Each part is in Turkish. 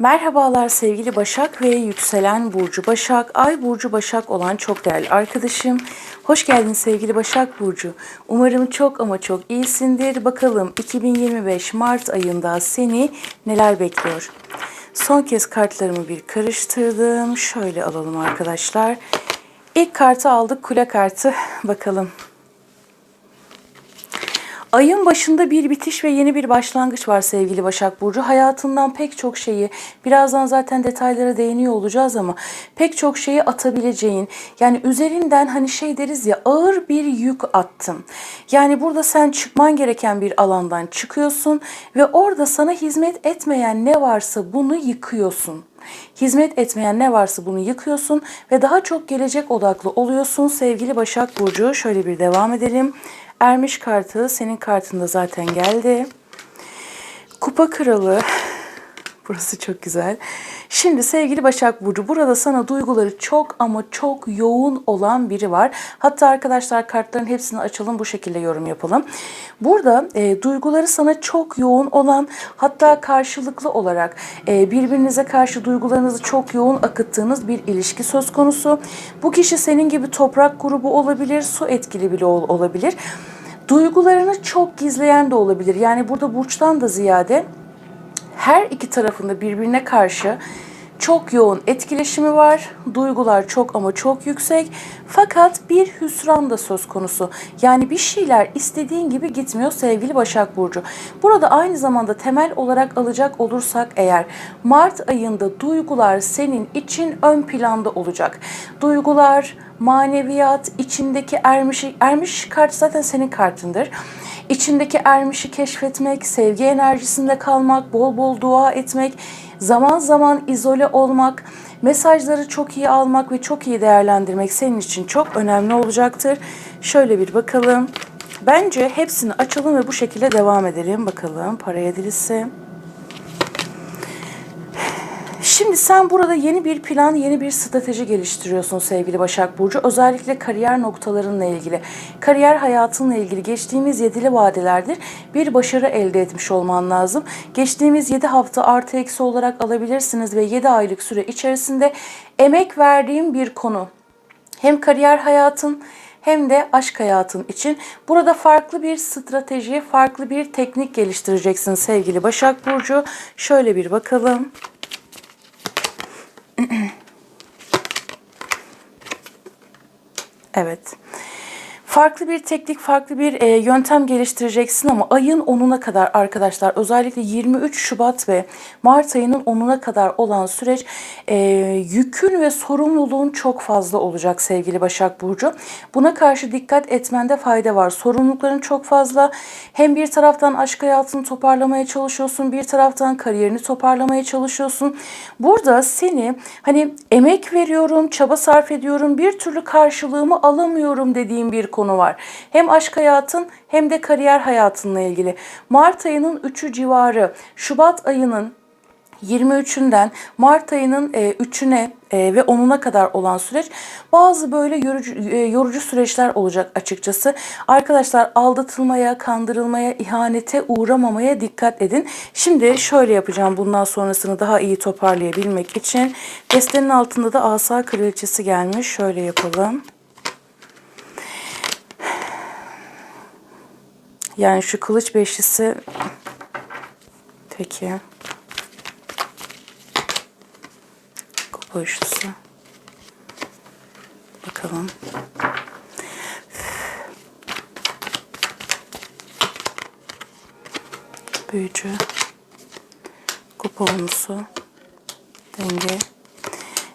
Merhabalar sevgili Başak ve yükselen Burcu Başak, Ay Burcu Başak olan çok değerli arkadaşım. Hoş geldin sevgili Başak Burcu. Umarım çok ama çok iyisindir. Bakalım 2025 Mart ayında seni neler bekliyor? Son kez kartlarımı bir karıştırdım. Şöyle alalım arkadaşlar. İlk kartı aldık, kule kartı. Bakalım Ayın başında bir bitiş ve yeni bir başlangıç var sevgili Başak Burcu. Hayatından pek çok şeyi, birazdan zaten detaylara değiniyor olacağız ama pek çok şeyi atabileceğin, yani üzerinden hani şey deriz ya ağır bir yük attım. Yani burada sen çıkman gereken bir alandan çıkıyorsun ve orada sana hizmet etmeyen ne varsa bunu yıkıyorsun. Hizmet etmeyen ne varsa bunu yıkıyorsun ve daha çok gelecek odaklı oluyorsun sevgili Başak Burcu. Şöyle bir devam edelim. Ermiş kartı senin kartında zaten geldi. Kupa kralı. Burası çok güzel. Şimdi sevgili Başak Burcu burada sana duyguları çok ama çok yoğun olan biri var. Hatta arkadaşlar kartların hepsini açalım bu şekilde yorum yapalım. Burada e, duyguları sana çok yoğun olan hatta karşılıklı olarak e, birbirinize karşı duygularınızı çok yoğun akıttığınız bir ilişki söz konusu. Bu kişi senin gibi toprak grubu olabilir, su etkili bile ol, olabilir. Duygularını çok gizleyen de olabilir. Yani burada burçtan da ziyade her iki tarafında birbirine karşı çok yoğun etkileşimi var. Duygular çok ama çok yüksek. Fakat bir hüsran da söz konusu. Yani bir şeyler istediğin gibi gitmiyor sevgili Başak Burcu. Burada aynı zamanda temel olarak alacak olursak eğer Mart ayında duygular senin için ön planda olacak. Duygular, maneviyat, içindeki ermiş, ermiş kart zaten senin kartındır. İçindeki ermişi keşfetmek, sevgi enerjisinde kalmak, bol bol dua etmek, zaman zaman izole olmak, mesajları çok iyi almak ve çok iyi değerlendirmek senin için çok önemli olacaktır. Şöyle bir bakalım. Bence hepsini açalım ve bu şekilde devam edelim. Bakalım para yedilisi. Şimdi sen burada yeni bir plan, yeni bir strateji geliştiriyorsun sevgili Başak Burcu. Özellikle kariyer noktalarınla ilgili, kariyer hayatınla ilgili geçtiğimiz yedili vadelerdir bir başarı elde etmiş olman lazım. Geçtiğimiz 7 hafta artı eksi olarak alabilirsiniz ve 7 aylık süre içerisinde emek verdiğim bir konu. Hem kariyer hayatın hem de aşk hayatın için. Burada farklı bir strateji, farklı bir teknik geliştireceksin sevgili Başak Burcu. Şöyle bir bakalım. Evet. Farklı bir teknik, farklı bir e, yöntem geliştireceksin ama ayın 10'una kadar arkadaşlar özellikle 23 Şubat ve Mart ayının 10'una kadar olan süreç e, yükün ve sorumluluğun çok fazla olacak sevgili Başak Burcu. Buna karşı dikkat etmende fayda var. Sorumlulukların çok fazla. Hem bir taraftan aşk hayatını toparlamaya çalışıyorsun, bir taraftan kariyerini toparlamaya çalışıyorsun. Burada seni hani emek veriyorum, çaba sarf ediyorum, bir türlü karşılığımı alamıyorum dediğim bir konu var. Hem aşk hayatın hem de kariyer hayatınla ilgili. Mart ayının 3'ü civarı, Şubat ayının 23'ünden Mart ayının 3'üne e, ve 10'una kadar olan süreç bazı böyle yorucu, e, yorucu süreçler olacak açıkçası. Arkadaşlar aldatılmaya, kandırılmaya, ihanete uğramamaya dikkat edin. Şimdi şöyle yapacağım bundan sonrasını daha iyi toparlayabilmek için. Destenin altında da asa kraliçesi gelmiş. Şöyle yapalım. Yani şu kılıç beşlisi peki. Kupa üçlüsü. Bakalım. Büyücü. Kupa onusu. Denge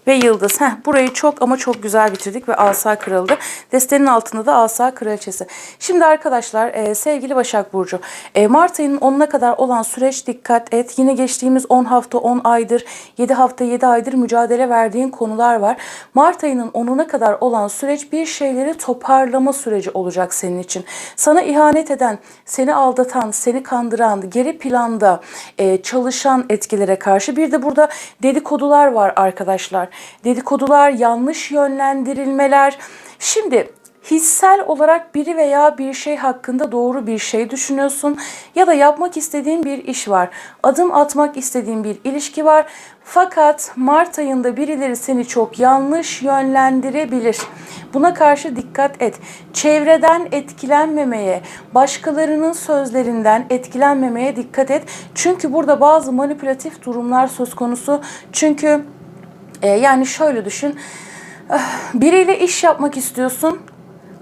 ve yıldız. Heh, burayı çok ama çok güzel bitirdik ve asa kırıldı. Destenin altında da asa kraliçesi. Şimdi arkadaşlar e, sevgili Başak Burcu e, Mart ayının 10'una kadar olan süreç dikkat et. Yine geçtiğimiz 10 hafta 10 aydır 7 hafta 7 aydır mücadele verdiğin konular var. Mart ayının 10'una kadar olan süreç bir şeyleri toparlama süreci olacak senin için. Sana ihanet eden, seni aldatan, seni kandıran, geri planda e, çalışan etkilere karşı bir de burada dedikodular var arkadaşlar dedikodular, yanlış yönlendirilmeler. Şimdi hissel olarak biri veya bir şey hakkında doğru bir şey düşünüyorsun ya da yapmak istediğin bir iş var. Adım atmak istediğin bir ilişki var. Fakat Mart ayında birileri seni çok yanlış yönlendirebilir. Buna karşı dikkat et. Çevreden etkilenmemeye, başkalarının sözlerinden etkilenmemeye dikkat et. Çünkü burada bazı manipülatif durumlar söz konusu. Çünkü e, yani şöyle düşün. Ah, Biriyle iş yapmak istiyorsun.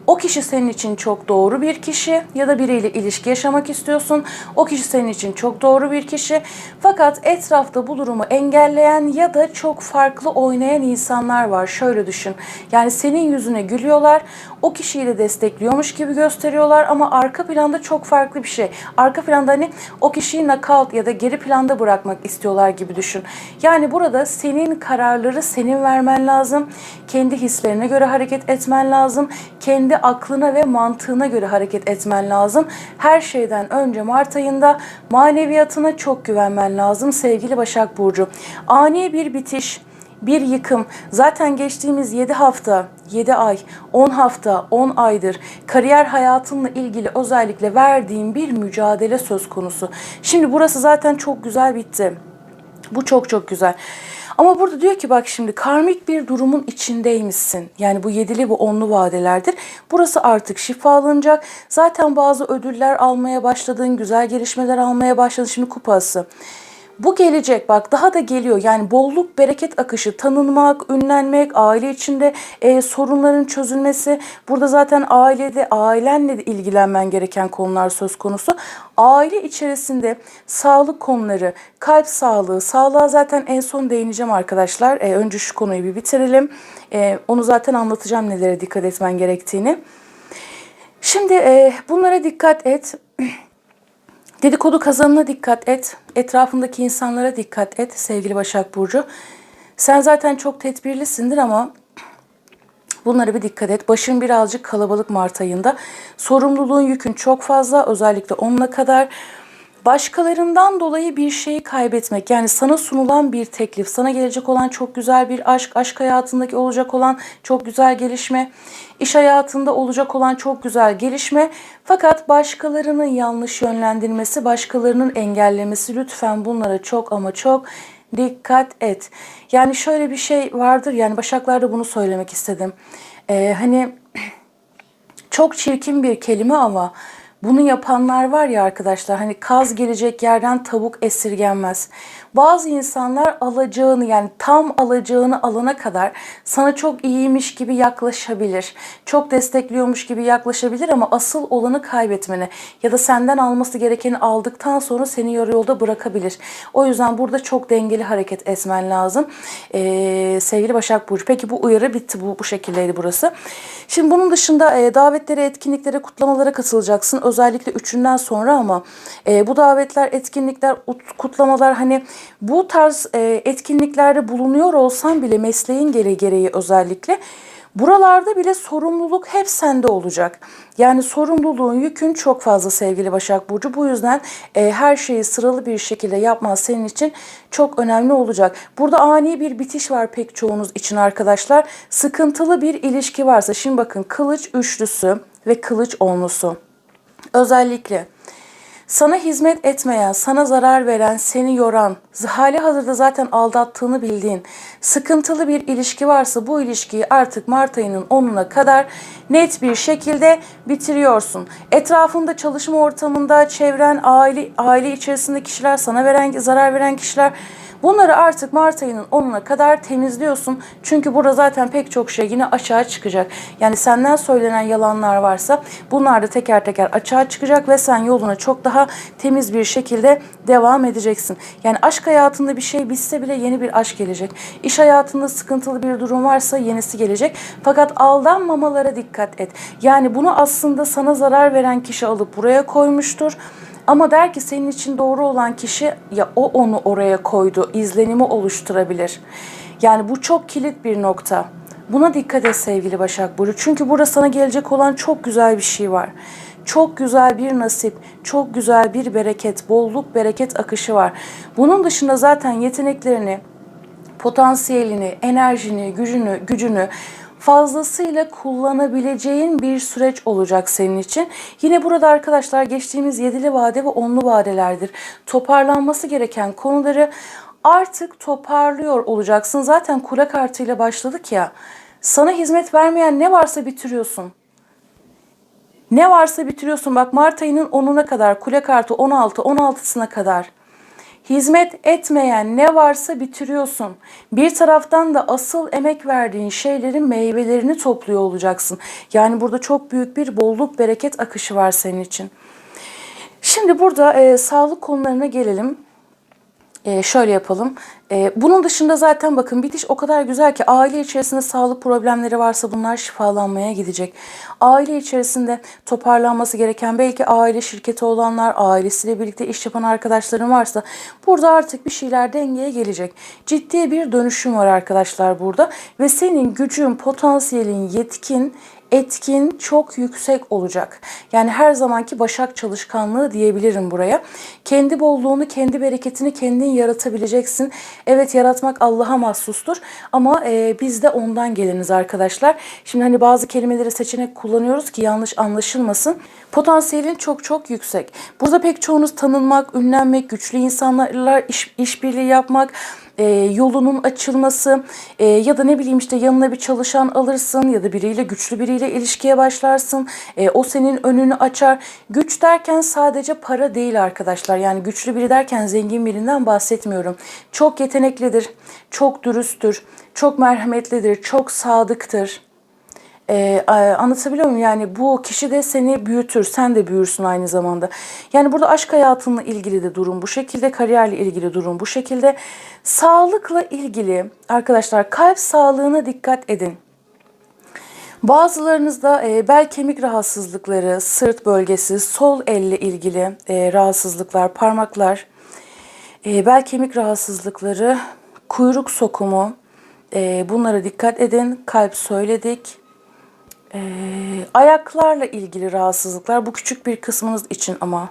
O kişi senin için çok doğru bir kişi ya da biriyle ilişki yaşamak istiyorsun. O kişi senin için çok doğru bir kişi. Fakat etrafta bu durumu engelleyen ya da çok farklı oynayan insanlar var. Şöyle düşün. Yani senin yüzüne gülüyorlar. O kişiyi de destekliyormuş gibi gösteriyorlar ama arka planda çok farklı bir şey. Arka planda hani o kişiyi nakavt ya da geri planda bırakmak istiyorlar gibi düşün. Yani burada senin kararları senin vermen lazım. Kendi hislerine göre hareket etmen lazım. Kendi aklına ve mantığına göre hareket etmen lazım. Her şeyden önce Mart ayında maneviyatına çok güvenmen lazım sevgili Başak Burcu. Ani bir bitiş, bir yıkım. Zaten geçtiğimiz 7 hafta, 7 ay, 10 hafta, 10 aydır kariyer hayatınla ilgili özellikle verdiğim bir mücadele söz konusu. Şimdi burası zaten çok güzel bitti. Bu çok çok güzel. Ama burada diyor ki bak şimdi karmik bir durumun içindeymişsin. Yani bu yedili bu onlu vadelerdir. Burası artık şifalanacak. Zaten bazı ödüller almaya başladın, güzel gelişmeler almaya başladın. Şimdi kupası. Bu gelecek bak daha da geliyor. Yani bolluk, bereket akışı, tanınmak, ünlenmek, aile içinde e, sorunların çözülmesi. Burada zaten ailede, ailenle de ilgilenmen gereken konular söz konusu. Aile içerisinde sağlık konuları, kalp sağlığı, sağlığa zaten en son değineceğim arkadaşlar. E, önce şu konuyu bir bitirelim. E, onu zaten anlatacağım nelere dikkat etmen gerektiğini. Şimdi e, bunlara dikkat et. Dedikodu kazanına dikkat et. Etrafındaki insanlara dikkat et sevgili Başak Burcu. Sen zaten çok tedbirlisindir ama bunlara bir dikkat et. Başın birazcık kalabalık Mart ayında. Sorumluluğun yükün çok fazla özellikle onunla kadar. Başkalarından dolayı bir şeyi kaybetmek yani sana sunulan bir teklif, sana gelecek olan çok güzel bir aşk, aşk hayatındaki olacak olan çok güzel gelişme, iş hayatında olacak olan çok güzel gelişme fakat başkalarının yanlış yönlendirmesi, başkalarının engellemesi lütfen bunlara çok ama çok dikkat et. Yani şöyle bir şey vardır yani Başaklar'da bunu söylemek istedim. Ee, hani çok çirkin bir kelime ama bunu yapanlar var ya arkadaşlar hani kaz gelecek yerden tavuk esirgenmez. Bazı insanlar alacağını yani tam alacağını alana kadar sana çok iyiymiş gibi yaklaşabilir. Çok destekliyormuş gibi yaklaşabilir ama asıl olanı kaybetmeni ya da senden alması gerekeni aldıktan sonra seni yarı yolda bırakabilir. O yüzden burada çok dengeli hareket etmen lazım. Ee, sevgili Başak Burcu. Peki bu uyarı bitti. Bu, bu şekildeydi burası. Şimdi bunun dışında e, davetlere, etkinliklere, kutlamalara katılacaksın. Özellikle üçünden sonra ama e, bu davetler, etkinlikler, ut- kutlamalar hani bu tarz e, etkinliklerde bulunuyor olsan bile mesleğin gereği, gereği özellikle buralarda bile sorumluluk hep sende olacak. Yani sorumluluğun yükün çok fazla sevgili Başak Burcu. Bu yüzden e, her şeyi sıralı bir şekilde yapman senin için çok önemli olacak. Burada ani bir bitiş var pek çoğunuz için arkadaşlar. Sıkıntılı bir ilişki varsa şimdi bakın kılıç üçlüsü ve kılıç onlusu. Özellikle sana hizmet etmeyen, sana zarar veren, seni yoran, hali hazırda zaten aldattığını bildiğin, sıkıntılı bir ilişki varsa bu ilişkiyi artık Mart ayının 10'una kadar net bir şekilde bitiriyorsun. Etrafında çalışma ortamında çevren, aile, aile içerisinde kişiler, sana veren, zarar veren kişiler Bunları artık Mart ayının 10'una kadar temizliyorsun. Çünkü burada zaten pek çok şey yine açığa çıkacak. Yani senden söylenen yalanlar varsa bunlar da teker teker açığa çıkacak ve sen yoluna çok daha temiz bir şekilde devam edeceksin. Yani aşk hayatında bir şey bitse bile yeni bir aşk gelecek. İş hayatında sıkıntılı bir durum varsa yenisi gelecek. Fakat aldanmamalara dikkat et. Yani bunu aslında sana zarar veren kişi alıp buraya koymuştur. Ama der ki senin için doğru olan kişi ya o onu oraya koydu, izlenimi oluşturabilir. Yani bu çok kilit bir nokta. Buna dikkat et sevgili Başak Burcu. Çünkü burada sana gelecek olan çok güzel bir şey var. Çok güzel bir nasip, çok güzel bir bereket, bolluk, bereket akışı var. Bunun dışında zaten yeteneklerini, potansiyelini, enerjini, gücünü, gücünü fazlasıyla kullanabileceğin bir süreç olacak senin için. Yine burada arkadaşlar geçtiğimiz yedili vade ve onlu vadelerdir. Toparlanması gereken konuları artık toparlıyor olacaksın. Zaten kule kartıyla başladık ya. Sana hizmet vermeyen ne varsa bitiriyorsun. Ne varsa bitiriyorsun. Bak Mart ayının 10'una kadar kule kartı 16, 16'sına kadar. Hizmet etmeyen ne varsa bitiriyorsun. Bir taraftan da asıl emek verdiğin şeylerin meyvelerini topluyor olacaksın. Yani burada çok büyük bir bolluk, bereket akışı var senin için. Şimdi burada e, sağlık konularına gelelim. Ee, şöyle yapalım. Ee, bunun dışında zaten bakın bitiş o kadar güzel ki aile içerisinde sağlık problemleri varsa bunlar şifalanmaya gidecek. Aile içerisinde toparlanması gereken belki aile şirketi olanlar, ailesiyle birlikte iş yapan arkadaşların varsa burada artık bir şeyler dengeye gelecek. Ciddi bir dönüşüm var arkadaşlar burada ve senin gücün, potansiyelin, yetkin, etkin çok yüksek olacak. Yani her zamanki başak çalışkanlığı diyebilirim buraya. Kendi bolluğunu, kendi bereketini kendin yaratabileceksin. Evet yaratmak Allah'a mahsustur ama e, biz de ondan geliniz arkadaşlar. Şimdi hani bazı kelimeleri seçenek kullanıyoruz ki yanlış anlaşılmasın. Potansiyelin çok çok yüksek. Burada pek çoğunuz tanınmak, ünlenmek, güçlü insanlarla iş, işbirliği yapmak, e, yolunun açılması e, ya da ne bileyim işte yanına bir çalışan alırsın ya da biriyle güçlü biriyle ilişkiye başlarsın. E, o senin önünü açar. Güç derken sadece para değil arkadaşlar. Yani güçlü biri derken zengin birinden bahsetmiyorum. Çok yeteneklidir, çok dürüsttür, çok merhametlidir, çok sadıktır. Ee, anlatabiliyor muyum? Yani bu kişi de seni büyütür, sen de büyürsün aynı zamanda. Yani burada aşk hayatınla ilgili de durum bu şekilde, kariyerle ilgili durum bu şekilde. Sağlıkla ilgili arkadaşlar kalp sağlığına dikkat edin. Bazılarınızda e, bel kemik rahatsızlıkları, sırt bölgesi, sol elle ilgili e, rahatsızlıklar, parmaklar, e, bel kemik rahatsızlıkları, kuyruk sokumu, e, bunlara dikkat edin. Kalp söyledik. Ee, ayaklarla ilgili rahatsızlıklar. Bu küçük bir kısmınız için ama.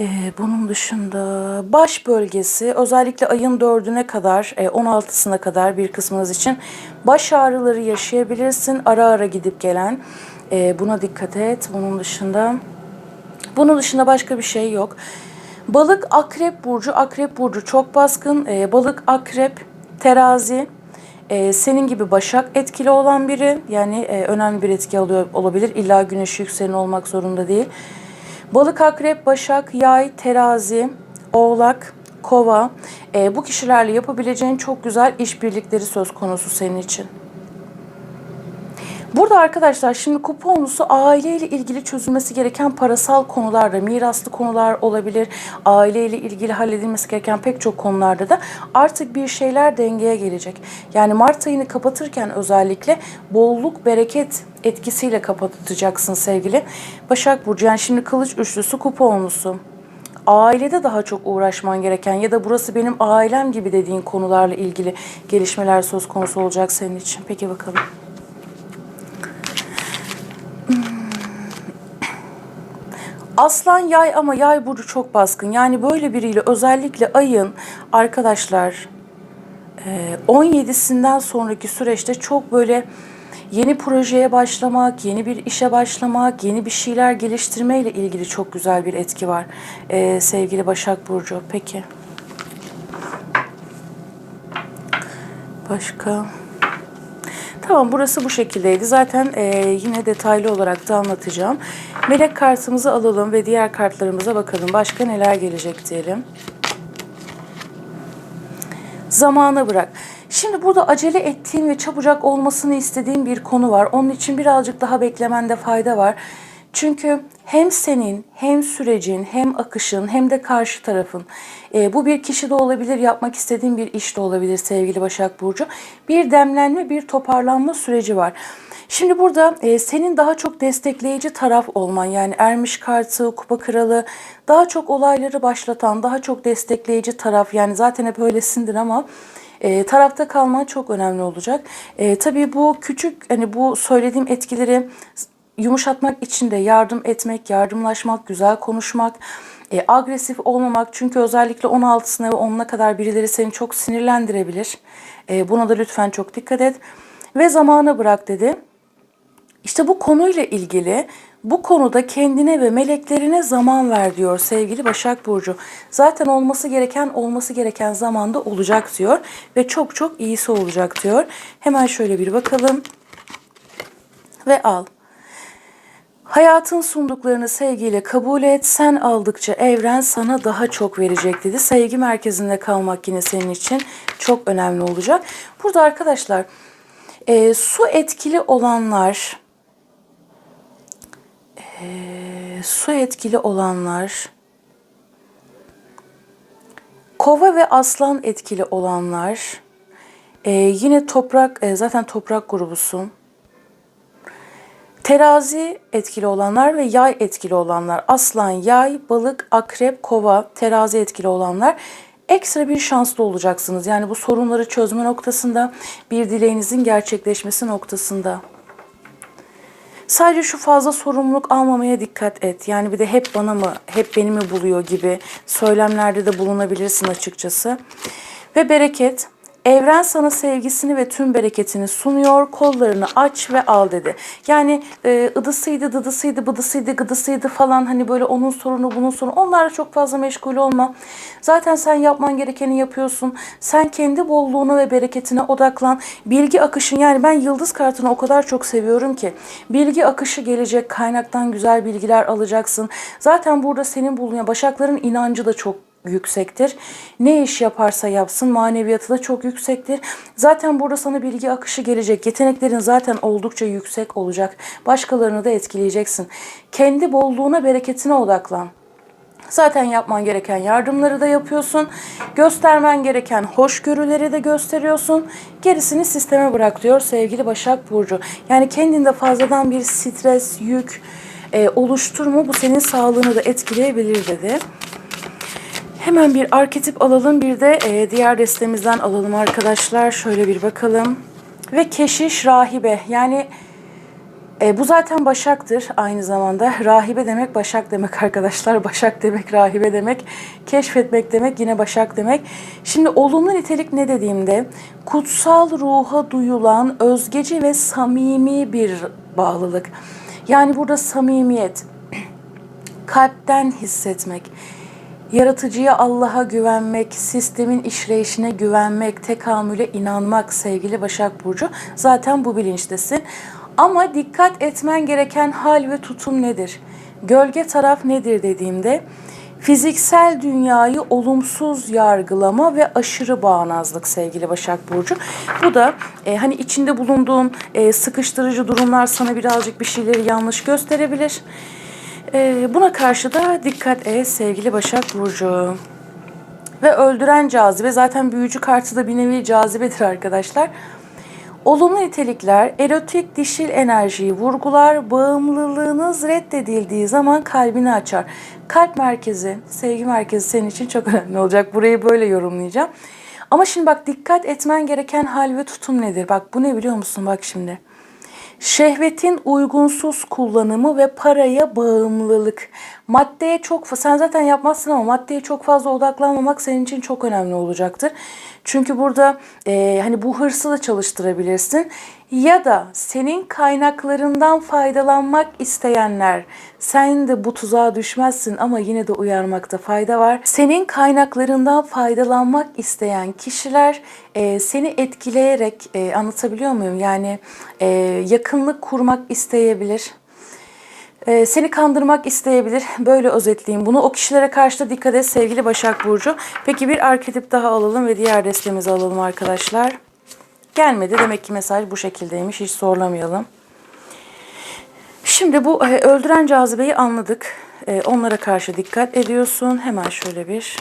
Ee, bunun dışında baş bölgesi özellikle ayın dördüne kadar e, 16'sına kadar bir kısmınız için baş ağrıları yaşayabilirsin ara ara gidip gelen. Ee, buna dikkat et. Bunun dışında bunun dışında başka bir şey yok. Balık akrep burcu akrep burcu çok baskın. Ee, balık akrep terazi ee, senin gibi Başak etkili olan biri yani e, önemli bir etki alıyor olabilir. İlla güneş yükselen olmak zorunda değil. Balık, akrep, başak, yay, terazi, oğlak, kova e, bu kişilerle yapabileceğin çok güzel işbirlikleri söz konusu senin için. Burada arkadaşlar şimdi kuponlusu aileyle ilgili çözülmesi gereken parasal konularda, miraslı konular olabilir. Aileyle ilgili halledilmesi gereken pek çok konularda da artık bir şeyler dengeye gelecek. Yani Mart ayını kapatırken özellikle bolluk, bereket etkisiyle kapatacaksın sevgili Başak Burcu. Yani şimdi kılıç üçlüsü kuponlusu ailede daha çok uğraşman gereken ya da burası benim ailem gibi dediğin konularla ilgili gelişmeler söz konusu olacak senin için. Peki bakalım. Aslan yay ama yay burcu çok baskın. Yani böyle biriyle özellikle ayın arkadaşlar 17'sinden sonraki süreçte çok böyle yeni projeye başlamak, yeni bir işe başlamak, yeni bir şeyler geliştirme ile ilgili çok güzel bir etki var. Ee, sevgili Başak Burcu. Peki. Başka? Tamam burası bu şekildeydi. Zaten e, yine detaylı olarak da anlatacağım. Melek kartımızı alalım ve diğer kartlarımıza bakalım. Başka neler gelecek diyelim. Zamana bırak. Şimdi burada acele ettiğin ve çabucak olmasını istediğin bir konu var. Onun için birazcık daha beklemende fayda var. Çünkü hem senin hem sürecin hem akışın hem de karşı tarafın e, bu bir kişi de olabilir yapmak istediğin bir iş de olabilir sevgili Başak Burcu bir demlenme bir toparlanma süreci var. Şimdi burada e, senin daha çok destekleyici taraf olman yani ermiş kartı, kupa kralı daha çok olayları başlatan, daha çok destekleyici taraf yani zaten hep öylesindir ama e, tarafta kalman çok önemli olacak. E, tabii bu küçük hani bu söylediğim etkileri yumuşatmak için de yardım etmek, yardımlaşmak, güzel konuşmak, e, agresif olmamak. Çünkü özellikle 16'sına ve 10'una kadar birileri seni çok sinirlendirebilir. E, buna da lütfen çok dikkat et. ve zamana bırak dedi. İşte bu konuyla ilgili bu konuda kendine ve meleklerine zaman ver diyor sevgili Başak Burcu. Zaten olması gereken olması gereken zamanda olacak diyor ve çok çok iyisi olacak diyor. Hemen şöyle bir bakalım ve al. Hayatın sunduklarını sevgiyle kabul et. Sen aldıkça evren sana daha çok verecek dedi. Sevgi merkezinde kalmak yine senin için çok önemli olacak. Burada arkadaşlar e, su etkili olanlar, e, su etkili olanlar, kova ve aslan etkili olanlar, e, yine toprak, e, zaten toprak grubusun. Terazi etkili olanlar ve yay etkili olanlar. Aslan, yay, balık, akrep, kova, terazi etkili olanlar ekstra bir şanslı olacaksınız. Yani bu sorunları çözme noktasında, bir dileğinizin gerçekleşmesi noktasında. Sadece şu fazla sorumluluk almamaya dikkat et. Yani bir de hep bana mı, hep beni mi buluyor gibi söylemlerde de bulunabilirsin açıkçası. Ve bereket. Evren sana sevgisini ve tüm bereketini sunuyor. Kollarını aç ve al dedi. Yani e, ıdısıydı, dıdısıydı, bıdısıydı, gıdısıydı falan hani böyle onun sorunu, bunun sorunu. Onlarla çok fazla meşgul olma. Zaten sen yapman gerekeni yapıyorsun. Sen kendi bolluğuna ve bereketine odaklan. Bilgi akışın yani ben yıldız kartını o kadar çok seviyorum ki. Bilgi akışı gelecek. Kaynaktan güzel bilgiler alacaksın. Zaten burada senin bulunduğun başakların inancı da çok yüksektir. Ne iş yaparsa yapsın maneviyatı da çok yüksektir. Zaten burada sana bilgi akışı gelecek. Yeteneklerin zaten oldukça yüksek olacak. Başkalarını da etkileyeceksin. Kendi bolluğuna, bereketine odaklan. Zaten yapman gereken yardımları da yapıyorsun. Göstermen gereken hoşgörüleri de gösteriyorsun. Gerisini sisteme bırak diyor sevgili Başak Burcu. Yani kendinde fazladan bir stres, yük e, oluşturma bu senin sağlığını da etkileyebilir dedi. Hemen bir arketip alalım. Bir de e, diğer destemizden alalım arkadaşlar. Şöyle bir bakalım. Ve keşiş rahibe. Yani e, bu zaten başaktır aynı zamanda. Rahibe demek başak demek arkadaşlar. Başak demek rahibe demek. Keşfetmek demek yine başak demek. Şimdi olumlu nitelik ne dediğimde kutsal ruha duyulan özgeci ve samimi bir bağlılık. Yani burada samimiyet, kalpten hissetmek, Yaratıcıya Allah'a güvenmek, sistemin işleyişine güvenmek, tekamüle inanmak sevgili Başak Burcu. Zaten bu bilinçtesin. Ama dikkat etmen gereken hal ve tutum nedir? Gölge taraf nedir dediğimde fiziksel dünyayı olumsuz yargılama ve aşırı bağnazlık sevgili Başak Burcu. Bu da e, hani içinde bulunduğun e, sıkıştırıcı durumlar sana birazcık bir şeyleri yanlış gösterebilir. Ee, buna karşı da dikkat et sevgili Başak Burcu. Ve öldüren cazibe zaten büyücü kartı da bir nevi cazibedir arkadaşlar. Olumlu nitelikler erotik dişil enerjiyi vurgular, bağımlılığınız reddedildiği zaman kalbini açar. Kalp merkezi, sevgi merkezi senin için çok önemli olacak. Burayı böyle yorumlayacağım. Ama şimdi bak dikkat etmen gereken hal ve tutum nedir? Bak bu ne biliyor musun? Bak şimdi. Şehvetin uygunsuz kullanımı ve paraya bağımlılık. Maddeye çok sen zaten yapmazsın ama maddeye çok fazla odaklanmamak senin için çok önemli olacaktır. Çünkü burada e, hani bu hırsı da çalıştırabilirsin. Ya da senin kaynaklarından faydalanmak isteyenler, sen de bu tuzağa düşmezsin ama yine de uyarmakta fayda var. Senin kaynaklarından faydalanmak isteyen kişiler e, seni etkileyerek e, anlatabiliyor muyum? Yani e, yakınlık kurmak isteyebilir. Ee, seni kandırmak isteyebilir. Böyle özetleyeyim bunu. O kişilere karşı da dikkat et sevgili Başak Burcu. Peki bir arketip daha alalım ve diğer destemizi alalım arkadaşlar. Gelmedi. Demek ki mesaj bu şekildeymiş. Hiç zorlamayalım. Şimdi bu e, öldüren cazibeyi anladık. E, onlara karşı dikkat ediyorsun. Hemen şöyle bir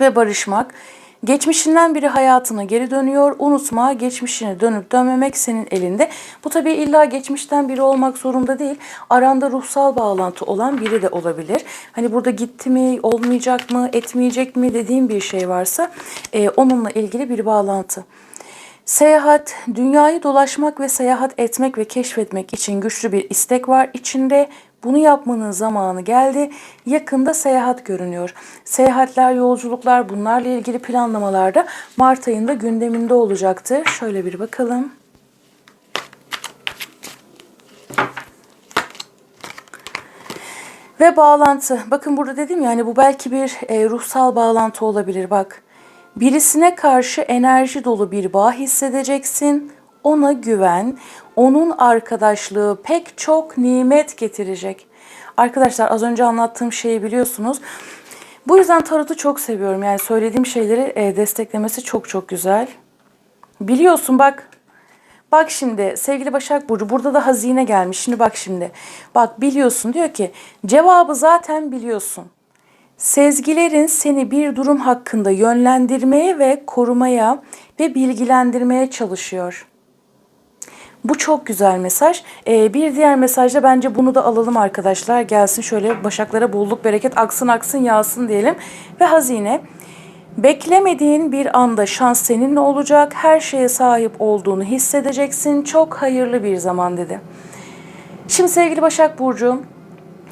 ve barışmak. Geçmişinden biri hayatına geri dönüyor. Unutma, geçmişine dönüp dönmemek senin elinde. Bu tabii illa geçmişten biri olmak zorunda değil. Aranda ruhsal bağlantı olan biri de olabilir. Hani burada gitti mi, olmayacak mı, etmeyecek mi dediğim bir şey varsa e, onunla ilgili bir bağlantı. Seyahat, dünyayı dolaşmak ve seyahat etmek ve keşfetmek için güçlü bir istek var içinde. Bunu yapmanın zamanı geldi. Yakında seyahat görünüyor. Seyahatler, yolculuklar bunlarla ilgili planlamalarda Mart ayında gündeminde olacaktır. Şöyle bir bakalım. Ve bağlantı. Bakın burada dedim ya hani bu belki bir e, ruhsal bağlantı olabilir bak. Birisine karşı enerji dolu bir bağ hissedeceksin. Ona güven. Onun arkadaşlığı pek çok nimet getirecek. Arkadaşlar az önce anlattığım şeyi biliyorsunuz. Bu yüzden tarotu çok seviyorum. Yani söylediğim şeyleri e, desteklemesi çok çok güzel. Biliyorsun bak. Bak şimdi sevgili Başak Burcu burada da hazine gelmiş. Şimdi bak şimdi. Bak biliyorsun diyor ki cevabı zaten biliyorsun. Sezgilerin seni bir durum hakkında yönlendirmeye ve korumaya ve bilgilendirmeye çalışıyor. Bu çok güzel mesaj. Ee, bir diğer mesajda bence bunu da alalım arkadaşlar. Gelsin şöyle başaklara bolluk bereket aksın aksın yağsın diyelim. Ve hazine. Beklemediğin bir anda şans seninle olacak. Her şeye sahip olduğunu hissedeceksin. Çok hayırlı bir zaman dedi. Şimdi sevgili Başak Burcu,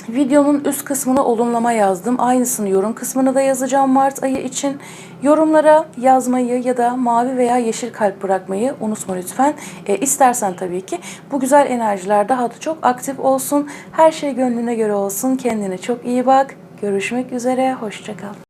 videonun üst kısmına olumlama yazdım. Aynısını yorum kısmına da yazacağım Mart ayı için. Yorumlara yazmayı ya da mavi veya yeşil kalp bırakmayı unutma lütfen. E, istersen tabii ki bu güzel enerjiler daha da çok aktif olsun. Her şey gönlüne göre olsun. Kendine çok iyi bak. Görüşmek üzere. Hoşçakal.